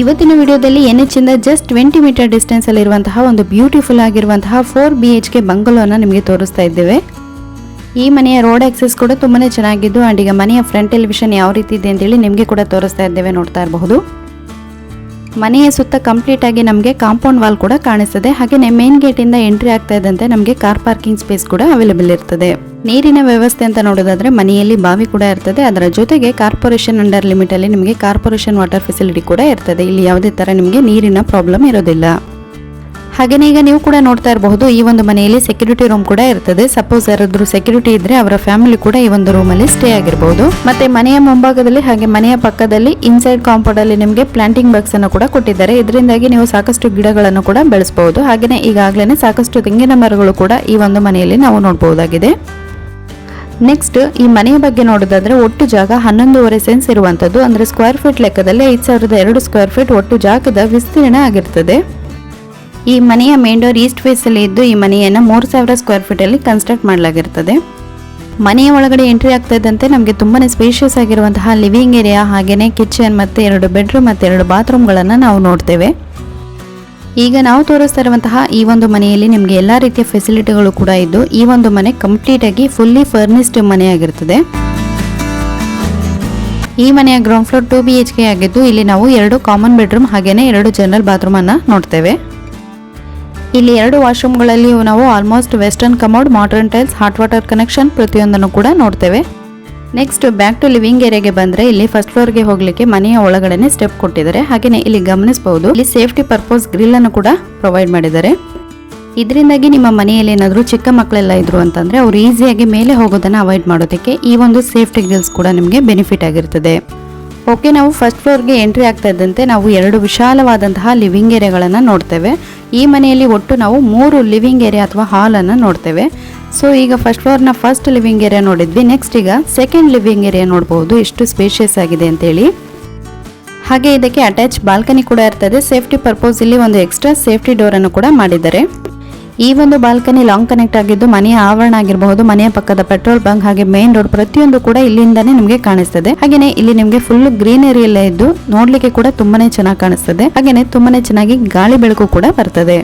ಇವತ್ತಿನ ವಿಡಿಯೋದಲ್ಲಿ N H ಇಂದ ಜಸ್ಟ್ ಟ್ವೆಂಟಿ ಮೀಟರ್ ಡಿಸ್ಟೆನ್ಸ್ ಅಲ್ಲಿ ಇರುವಂತಹ ಒಂದು ಬ್ಯೂಟಿಫುಲ್ ಆಗಿರುವಂತಹ ಫೋರ್ ಬಿ ಎಚ್ ಕೆ ಬಂಗಲೋನ ನಿಮಗೆ ತೋರಿಸ್ತಾ ಇದ್ದೇವೆ. ಈ ಮನೆಯ ರೋಡ್ ಆಕ್ಸೆಸ್ ಕೂಡ ತುಂಬಾನೇ ಚೆನ್ನಾಗಿದ್ದು ಅಂಡ್ ಈಗ ಮನೆಯ ಫ್ರಂಟ್ ಟೆಲಿವಿಷನ್ ಯಾವ ರೀತಿ ಇದೆ ಅಂತೇಳಿ ನಿಮಗೆ ಕೂಡ ತೋರಿಸ್ತಾ ಇದ್ದೇವೆ ನೋಡ್ತಾ ಇರಬಹುದು. ಮನೆಯ ಸುತ್ತ ಕಂಪ್ಲೀಟ್ ಆಗಿ ನಮಗೆ ಕಾಂಪೌಂಡ್ ವಾಲ್ ಕೂಡ ಕಾಣಿಸ್ತದೆ. ಹಾಗೆಯೇ ಮೇನ್ ಇಂದ ಎಂಟ್ರಿ ಆಗ್ತಾ ಇದ್ದಂತೆ ನಮಗೆ ಕಾರ್ ಪಾರ್ಕಿಂಗ್ ಸ್ಪೇಸ್ ಕೂಡ ಅವೈಲೇಬಲ್ ಇರ್ತದೆ. ನೀರಿನ ವ್ಯವಸ್ಥೆ ಅಂತ ನೋಡೋದಾದ್ರೆ ಮನೆಯಲ್ಲಿ ಬಾವಿ ಕೂಡ ಇರ್ತದೆ. ಅದರ ಜೊತೆಗೆ ಕಾರ್ಪೊರೇಷನ್ ಅಂಡರ್ ಲಿಮಿಟ್ ಅಲ್ಲಿ ನಿಮಗೆ ಕಾರ್ಪೊರೇಷನ್ ವಾಟರ್ ಫೆಸಿಲಿಟಿ ಕೂಡ ಇರ್ತದೆ. ಇಲ್ಲಿ ಯಾವುದೇ ಥರ ನಿಮಗೆ ನೀರಿನ ಪ್ರಾಬ್ಲಮ್ ಇರೋದಿಲ್ಲ. ಹಾಗೆಯೇ ಈಗ ನೀವು ಕೂಡ ನೋಡ್ತಾ ಇರಬಹುದು, ಈ ಒಂದು ಮನೆಯಲ್ಲಿ ಸೆಕ್ಯೂರಿಟಿ ರೂಮ್ ಕೂಡ ಇರ್ತದೆ. ಸಪೋಸ್ ಯಾರಾದ್ರೂ ಸೆಕ್ಯೂರಿಟಿ ಇದ್ರೆ ಅವರ ಫ್ಯಾಮಿಲಿ ಕೂಡ ಈ ಒಂದು ರೂಮ್ ಅಲ್ಲಿ ಸ್ಟೇ ಆಗಿರಬಹುದು ಮತ್ತೆ ಮನೆಯ ಮುಂಭಾಗದಲ್ಲಿ ಹಾಗೆ ಮನೆಯ ಪಕ್ಕದಲ್ಲಿ ಇನ್ಸೈಡ್ ಕಾಂಪೌಂಡ್ ಅಲ್ಲಿ ನಿಮಗೆ ಪ್ಲಾಂಟಿಂಗ್ ಬಾಕ್ಸ್ ಅನ್ನು ಕೂಡ ಕೊಟ್ಟಿದ್ದಾರೆ. ಇದರಿಂದಾಗಿ ನೀವು ಸಾಕಷ್ಟು ಗಿಡಗಳನ್ನು ಕೂಡ ಬೆಳೆಸಬಹುದು. ಹಾಗೆಯೇ ಈಗಾಗಲೇ ಸಾಕಷ್ಟು ತೆಂಗಿನ ಮರಗಳು ಕೂಡ ಈ ಒಂದು ಮನೆಯಲ್ಲಿ ನಾವು ನೋಡಬಹುದಾಗಿದೆ. ನೆಕ್ಸ್ಟ್ ಈ ಮನೆಯ ಬಗ್ಗೆ ನೋಡೋದಾದ್ರೆ ಒಟ್ಟು ಜಾಗ ಹನ್ನೊಂದೂವರೆ ಸೆನ್ಸ್ ಇರುವಂತದ್ದು. ಅಂದ್ರೆ ಸ್ಕ್ವೇರ್ ಫೀಟ್ ಲೆಕ್ಕದಲ್ಲಿ ಐದು ಸಾವಿರದ ಎರಡು ಸ್ಕ್ವೇರ್ ಫೀಟ್ ಒಟ್ಟು ಜಾಗದ ವಿಸ್ತೀರ್ಣ ಆಗಿರ್ತದೆ. ಈ ಮನೆಯ ಮೇನ್ ಡೋರ್ ಈಸ್ಟ್ ಫೇಸ್ ಅಲ್ಲಿ ಇದ್ದು ಈ ಮನೆಯನ್ನ ಮೂರು ಸಾವಿರ ಸ್ಕ್ವೇರ್ ಫೀಟ್ ಅಲ್ಲಿ ಕನ್ಸ್ಟ್ರಕ್ಟ್ ಮಾಡಲಾಗಿರ್ತದೆ. ಮನೆಯ ಒಳಗಡೆ ಎಂಟ್ರಿ ಆಗ್ತಾ ಇದ್ದಂತೆ ನಮಗೆ ತುಂಬಾನೇ ಸ್ಪೇಷಿಯಸ್ ಆಗಿರುವಂತಹ ಲಿವಿಂಗ್ ಏರಿಯಾ ಹಾಗೆಯೇ ಕಿಚನ್ ಮತ್ತೆ ಎರಡು ಬೆಡ್ರೂಮ್ ಮತ್ತೆ ಎರಡು ಬಾತ್ರೂಮ್ಗಳನ್ನು ನಾವು ನೋಡ್ತೇವೆ. ಈಗ ನಾವು ತೋರಿಸ್ತಾ ಇರುವಂತಹ ಈ ಒಂದು ಮನೆಯಲ್ಲಿ ನಿಮಗೆ ಎಲ್ಲಾ ರೀತಿಯ ಫೆಸಿಲಿಟಿಗಳು ಕೂಡ ಇದ್ದು, ಈ ಒಂದು ಮನೆ ಕಂಪ್ಲೀಟ್ ಆಗಿ ಫುಲ್ಲಿ ಫರ್ನಿಸ್ಡ್ ಮನೆಯಾಗಿರ್ತದೆ. ಈ ಮನೆಯ ground floor two B H K ಆಗಿದ್ದು, ಇಲ್ಲಿ ನಾವು ಎರಡು ಕಾಮನ್ ಬೆಡ್ರೂಮ್ ಹಾಗೇನೆ ಎರಡು ಜನರಲ್ ಬಾತ್ರೂಮ್ ಅನ್ನ ನೋಡ್ತೇವೆ. ಇಲ್ಲಿ ಎರಡು ವಾಶ್ರೂಮ್ಗಳಲ್ಲಿ ನಾವು almost western commode modern tiles hot water connection ಪ್ರತಿಯೊಂದನ್ನು ಕೂಡ ನೋಡ್ತೇವೆ. ನೆಕ್ಸ್ಟ್ ಬ್ಯಾಕ್ ಟು ಲಿವಿಂಗ್ ಏರಿಯಾಗೆ ಬಂದ್ರೆ ಇಲ್ಲಿ ಫಸ್ಟ್ ಫ್ಲೋರ್ಗೆ ಹೋಗ್ಲಿಕ್ಕೆ ಮನೆಯ ಒಳಗಡೆನೆ ಸ್ಟೆಪ್ ಕೊಟ್ಟಿದ್ದಾರೆ. ಹಾಗೆನೆ ಇಲ್ಲಿ ಗಮನಿಸಬಹುದು ಇಲ್ಲಿ ಸೇಫ್ಟಿ ಪರ್ಪಸ್ ಗ್ರಿಲ್ ಅನ್ನು ಕೂಡ ಪ್ರೊವೈಡ್ ಮಾಡಿದ್ದಾರೆ. ಇದರಿಂದಾಗಿ ನಿಮ್ಮ ಮನೆಯಲ್ಲಿ ಏನಾದರೂ ಚಿಕ್ಕ ಮಕ್ಕಳೆಲ್ಲ ಇದ್ರು ಅಂತಂದ್ರೆ ಅವ್ರು ಈಸಿಯಾಗಿ ಮೇಲೆ ಹೋಗೋದನ್ನ ಅವಾಯ್ಡ್ ಮಾಡೋದಕ್ಕೆ ಈ ಒಂದು ಸೇಫ್ಟಿ ಗ್ರಿಲ್ಸ್ ಕೂಡ ನಿಮಗೆ ಬೆನಿಫಿಟ್ ಆಗಿರ್ತದೆ. ಓಕೆ, ನಾವು ಫಸ್ಟ್ ಫ್ಲೋರ್ಗೆ ಎಂಟ್ರಿ ಆಗ್ತಾ ಇದ್ದಂತೆ ನಾವು ಎರಡು ವಿಶಾಲವಾದಂತಹ ಲಿವಿಂಗ್ ಏರಿಯಾಗಳನ್ನು ನೋಡ್ತೇವೆ. ಈ ಮನೆಯಲ್ಲಿ ಒಟ್ಟು ನಾವು ಮೂರು ಲಿವಿಂಗ್ ಏರಿಯಾ ಅಥವಾ ಹಾಲನ್ನು ನೋಡ್ತೇವೆ. ಸೊ ಈಗ ಫಸ್ಟ್ ಫ್ಲೋರ್ನ ಫಸ್ಟ್ ಲಿವಿಂಗ್ ಏರಿಯಾ ನೋಡಿದ್ವಿ. ನೆಕ್ಸ್ಟ್ ಈಗ ಸೆಕೆಂಡ್ ಲಿವಿಂಗ್ ಏರಿಯಾ ನೋಡಬಹುದು ಎಷ್ಟು ಸ್ಪೇಷಿಯಸ್ ಆಗಿದೆ ಅಂತೇಳಿ. ಹಾಗೆ ಇದಕ್ಕೆ ಅಟ್ಯಾಚ್ ಬಾಲ್ಕನಿ ಕೂಡ ಇರ್ತದೆ. ಸೇಫ್ಟಿ ಪರ್ಪೋಸ್ ಇಲ್ಲಿ ಒಂದು ಎಕ್ಸ್ಟ್ರಾ ಸೇಫ್ಟಿ ಡೋರ್ ಅನ್ನು ಕೂಡ ಮಾಡಿದ್ದಾರೆ. ಈ ಒಂದು ಬಾಲ್ಕನಿ ಲಾಂಗ್ ಕನೆಕ್ಟ್ ಆಗಿದ್ದು ಮನೆಯ ಆವರಣ ಆಗಿರಬಹುದು, ಮನೆಯ ಪಕ್ಕದ ಪೆಟ್ರೋಲ್ ಬಂಕ್ ಹಾಗೆ ಮೇನ್ ರೋಡ್ ಪ್ರತಿಯೊಂದು ಕೂಡ ಇಲ್ಲಿಂದಾನೇ ನಿಮಗೆ ಕಾಣಿಸ್ತದೆ. ಹಾಗೇನೆ ಇಲ್ಲಿ ನಿಮಗೆ ಫುಲ್ ಗ್ರೀನರಿ ಎಲ್ಲ ಇದ್ದು ನೋಡ್ಲಿಕ್ಕೆ ಕೂಡ ತುಂಬಾನೇ ಚೆನ್ನಾಗಿ ಕಾಣಿಸ್ತದೆ. ಹಾಗೇನೆ ತುಂಬಾನೇ ಚೆನ್ನಾಗಿ ಗಾಳಿ ಬೆಳಕು ಕೂಡ ಬರ್ತದೆ.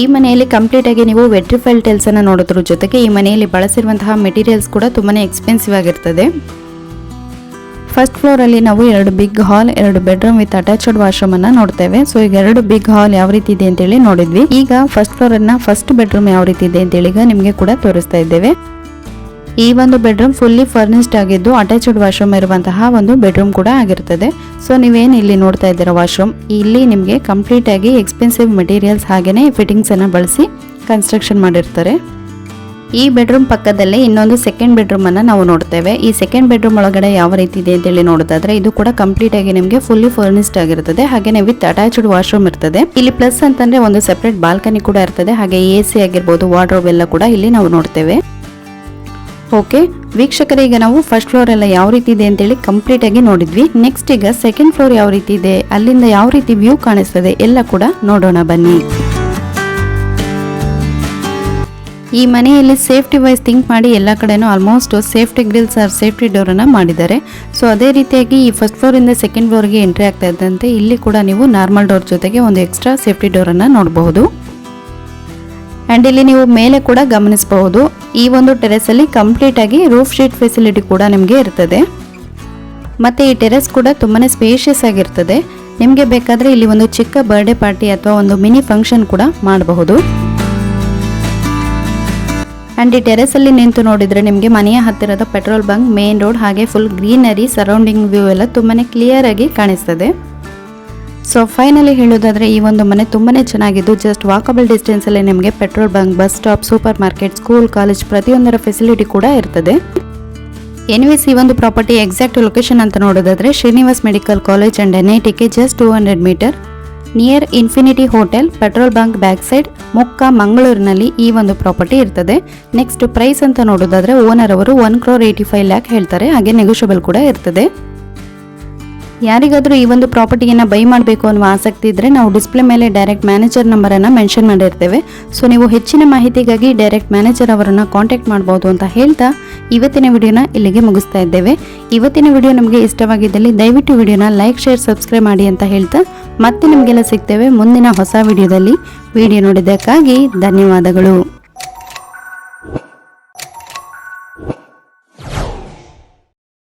ಈ ಮನೆಯಲ್ಲಿ ಕಂಪ್ಲೀಟ್ ಆಗಿ ನೀವು ವೆಟ್ರಿಫೈಲ್ ಟೈಲ್ಸ್ ಅನ್ನ ನೋಡೋದ್ರ ಜೊತೆಗೆ ಈ ಮನೆಯಲ್ಲಿ ಬಳಸಿರುವಂತಹ ಮೆಟೀರಿಯಲ್ಸ್ ಕೂಡ ತುಂಬಾನೇ ಎಕ್ಸ್ಪೆನ್ಸಿವ್ ಆಗಿರ್ತದೆ. ಫಸ್ಟ್ ಫ್ಲೋರ್ ಅಲ್ಲಿ ನಾವು ಎರಡು ಬಿಗ್ ಹಾಲ್ ಎರಡು ಬೆಡ್ರೂಮ್ ವಿತ್ ಅಟ್ಯಾಚ್ಡ್ ವಾಶ್ರೂಮ್ ಅನ್ನ ನೋಡ್ತೇವೆ. ಸೊ ಈಗ ಎರಡು ಬಿಗ್ ಹಾಲ್ ಯಾವ ರೀತಿ ಇದೆ ಅಂತೇಳಿ ನೋಡಿದ್ವಿ. ಈಗ ಫಸ್ಟ್ ಫ್ಲೋರ್ ಅನ್ನ ಫಸ್ಟ್ ಬೆಡ್ರೂಮ್ ಯಾವ ರೀತಿ ಇದೆ ಅಂತೇಳಿ ಈಗ ನಿಮಗೆ ಕೂಡ ತೋರಿಸ್ತಾ ಇದ್ದೇವೆ. ಈ ಒಂದು ಬೆಡ್ರೂಮ್ ಫುಲ್ಲಿ ಫರ್ನಿಶ್ಡ್ ಆಗಿದ್ದು ಅಟ್ಯಾಚ್ಡ್ ವಾಶ್ರೂಮ್ ಇರುವಂತಹ ಒಂದು ಬೆಡ್ರೂಮ್ ಕೂಡ ಆಗಿರ್ತದೆ. ಸೊ ನೀವೇನು ಇಲ್ಲಿ ನೋಡ್ತಾ ಇದ್ದೀರಾ ವಾಶ್ರೂಮ್ ಇಲ್ಲಿ ನಿಮಗೆ ಕಂಪ್ಲೀಟ್ ಆಗಿ ಎಕ್ಸ್ಪೆನ್ಸಿವ್ ಮೆಟೀರಿಯಲ್ಸ್ ಹಾಗೆಯೇ ಫಿಟ್ಟಿಂಗ್ಸ್ ಅನ್ನು ಬಳಸಿ ಕನ್ಸ್ಟ್ರಕ್ಷನ್ ಮಾಡಿರ್ತಾರೆ. ಈ ಬೆಡ್ರೂಮ್ ಪಕ್ಕದಲ್ಲೇ ಇನ್ನೊಂದು ಸೆಕೆಂಡ್ ಬೆಡ್ರೂಮ್ ಅನ್ನ ನಾವು ನೋಡ್ತೇವೆ. ಈ ಸೆಕೆಂಡ್ ಬೆಡ್ರೂಮ್ ಒಳಗಡೆ ಯಾವ ರೀತಿ ಇದೆ ಅಂತ ಹೇಳಿ ನೋಡೋದಾದ್ರೆ, ಇದು ಕೂಡ ಕಂಪ್ಲೀಟ್ ಆಗಿ ನಿಮಗೆ ಫುಲ್ಲಿ ಫರ್ನಿಸ್ಡ್ ಆಗಿರುತ್ತದೆ ಹಾಗೆ ವಿತ್ ಅಟ್ಯಾಚ್ಡ್ ವಾಶ್ರೂಮ್ ಇರ್ತದೆ. ಇಲ್ಲಿ ಪ್ಲಸ್ ಅಂತಂದ್ರೆ ಒಂದು ಸೆಪರೇಟ್ ಬಾಲ್ಕನಿ ಕೂಡ ಇರ್ತದೆ. ಹಾಗೆ ಎ ಸಿ ಆಗಿರ್ಬೋದು ವಾರ್ಡ್ರೋಬ್ ಎಲ್ಲ ಕೂಡ ಇಲ್ಲಿ ನಾವು ನೋಡ್ತೇವೆ. ಓಕೆ ವೀಕ್ಷಕರೇ, ಈಗ ನಾವು ಫಸ್ಟ್ ಫ್ಲೋರ್ ಎಲ್ಲ ಯಾವ ರೀತಿ ಇದೆ ಅಂತೇಳಿ ಕಂಪ್ಲೀಟ್ ಆಗಿ ನೋಡಿದ್ವಿ. ನೆಕ್ಸ್ಟ್ ಈಗ ಸೆಕೆಂಡ್ ಫ್ಲೋರ್ ಯಾವ ರೀತಿ ಇದೆ, ಅಲ್ಲಿಂದ ಯಾವ ರೀತಿ ವ್ಯೂ ಕಾಣಿಸ್ತದೆ, ಎಲ್ಲ ಕೂಡ ನೋಡೋಣ ಬನ್ನಿ. ಈ ಮನೆಯಲ್ಲಿ ಸೇಫ್ಟಿ ವೈಸ್ ಥಿಂಕ್ ಮಾಡಿ ಎಲ್ಲ ಕಡೆನೂ almost safety grills or safety ಡೋರನ್ನು ಮಾಡಿದ್ದಾರೆ. ಸೊ ಅದೇ ರೀತಿಯಾಗಿ ಈ ಫಸ್ಟ್ ಫ್ಲೋರಿಂದ ಸೆಕೆಂಡ್ ಫ್ಲೋರ್ಗೆ ಎಂಟ್ರಿ ಆಗ್ತಾ ಇದ್ದಂತೆ ಇಲ್ಲಿ ಕೂಡ ನೀವು ನಾರ್ಮಲ್ ಡೋರ್ ಜೊತೆಗೆ ಒಂದು ಎಕ್ಸ್ಟ್ರಾ ಸೇಫ್ಟಿ ಡೋರನ್ನು ನೋಡಬಹುದು. ಆ್ಯಂಡ್ ಇಲ್ಲಿ ನೀವು ಮೇಲೆ ಕೂಡ ಗಮನಿಸಬಹುದು. ಈ ಒಂದು ಟೆರೆಸಲ್ಲಿ ಕಂಪ್ಲೀಟಾಗಿ ರೂಫ್ ಶೀಟ್ ಫೆಸಿಲಿಟಿ ಕೂಡ ನಿಮಗೆ ಇರ್ತದೆ. ಮತ್ತು ಈ ಟೆರೆಸ್ ಕೂಡ ತುಂಬಾ ಸ್ಪೇಷಿಯಸ್ ಆಗಿರ್ತದೆ. ನಿಮಗೆ ಬೇಕಾದರೆ ಇಲ್ಲಿ ಒಂದು ಚಿಕ್ಕ ಬರ್ಡೇ ಪಾರ್ಟಿ ಅಥವಾ ಒಂದು ಮಿನಿ ಫಂಕ್ಷನ್ ಕೂಡ ಮಾಡಬಹುದು. ಆ್ಯಂಡ್ ಈ ಟೆರೆಸಲ್ಲಿ ನಿಂತು ನೋಡಿದರೆ ನಿಮಗೆ ಮನೆಯ ಹತ್ತಿರದ ಪೆಟ್ರೋಲ್ ಬಂಕ್ ಮೇನ್ ರೋಡ್ ಹಾಗೆ ಫುಲ್ ಗ್ರೀನರಿ ಸರೌಂಡಿಂಗ್ ವ್ಯೂ ಎಲ್ಲ ತುಂಬಾ ಕ್ಲಿಯರ್ ಆಗಿ ಕಾಣಿಸ್ತದೆ. ಸೊ ಫೈನಲಿ ಹೇಳೋದಾದರೆ ಈ ಒಂದು ಮನೆ ತುಂಬಾ ಚೆನ್ನಾಗಿದ್ದು. ಜಸ್ಟ್ ವಾಕಬಲ್ ಡಿಸ್ಟೆನ್ಸಲ್ಲಿ ನಿಮಗೆ petrol bunk bus stop super market school college ಪ್ರತಿಯೊಂದರ ಫೆಸಿಲಿಟಿ ಕೂಡ ಇರ್ತದೆ. ಎನಿವೇಸ್ ಈ ಒಂದು ಪ್ರಾಪರ್ಟಿ ಎಕ್ಸಾಕ್ಟ್ ಲೊಕೇಶನ್ ಅಂತ ನೋಡೋದಾದ್ರೆ Srinivas medical college and N I ಟಿಗೆ just two hundred metre near infinity hotel petrol bunk back side Mukka ಮಂಗಳೂರಿನಲ್ಲಿ ಈ ಒಂದು ಪ್ರಾಪರ್ಟಿ ಇರ್ತದೆ. ನೆಕ್ಸ್ಟ್ ಪ್ರೈಸ್ ಅಂತ ನೋಡೋದಾದ್ರೆ ಓನರ್ ಅವರು one crore eighty five lakh ಹೇಳ್ತಾರೆ. ಹಾಗೆ ನೆಗೋಷಿಯಬಲ್ ಕೂಡ ಇರ್ತದೆ. ಯಾರಿಗಾದರೂ ಈ ಒಂದು ಪ್ರಾಪರ್ಟಿಯನ್ನು ಬೈ ಮಾಡಬೇಕು ಅನ್ನುವ ಆಸಕ್ತಿ ಇದ್ದರೆ ನಾವು ಡಿಸ್ಪ್ಲೇ ಮೇಲೆ ಡೈರೆಕ್ಟ್ ಮ್ಯಾನೇಜರ್ ನಂಬರನ್ನು ಮೆನ್ಷನ್ ಮಾಡಿರ್ತೇವೆ. ಸೊ ನೀವು ಹೆಚ್ಚಿನ ಮಾಹಿತಿಗಾಗಿ ಡೈರೆಕ್ಟ್ ಮ್ಯಾನೇಜರ್ ಅವರನ್ನು ಕಾಂಟ್ಯಾಕ್ಟ್ ಮಾಡ್ಬೋದು ಅಂತ ಹೇಳ್ತಾ ಇವತ್ತಿನ ವಿಡಿಯೋನ ಇಲ್ಲಿಗೆ ಮುಗಿಸ್ತಾ ಇದ್ದೇವೆ. ಇವತ್ತಿನ ವಿಡಿಯೋ ನಮಗೆ ಇಷ್ಟವಾಗಿದ್ದಲ್ಲಿ ದಯವಿಟ್ಟು ವಿಡಿಯೋನ ಲೈಕ್ ಶೇರ್ ಸಬ್ಸ್ಕ್ರೈಬ್ ಮಾಡಿ ಅಂತ ಹೇಳ್ತಾ ಮತ್ತೆ ನಿಮಗೆಲ್ಲ ಸಿಗ್ತೇವೆ ಮುಂದಿನ ಹೊಸ ವಿಡಿಯೋದಲ್ಲಿ. ವಿಡಿಯೋ ನೋಡಿದ್ದಕ್ಕಾಗಿ ಧನ್ಯವಾದಗಳು.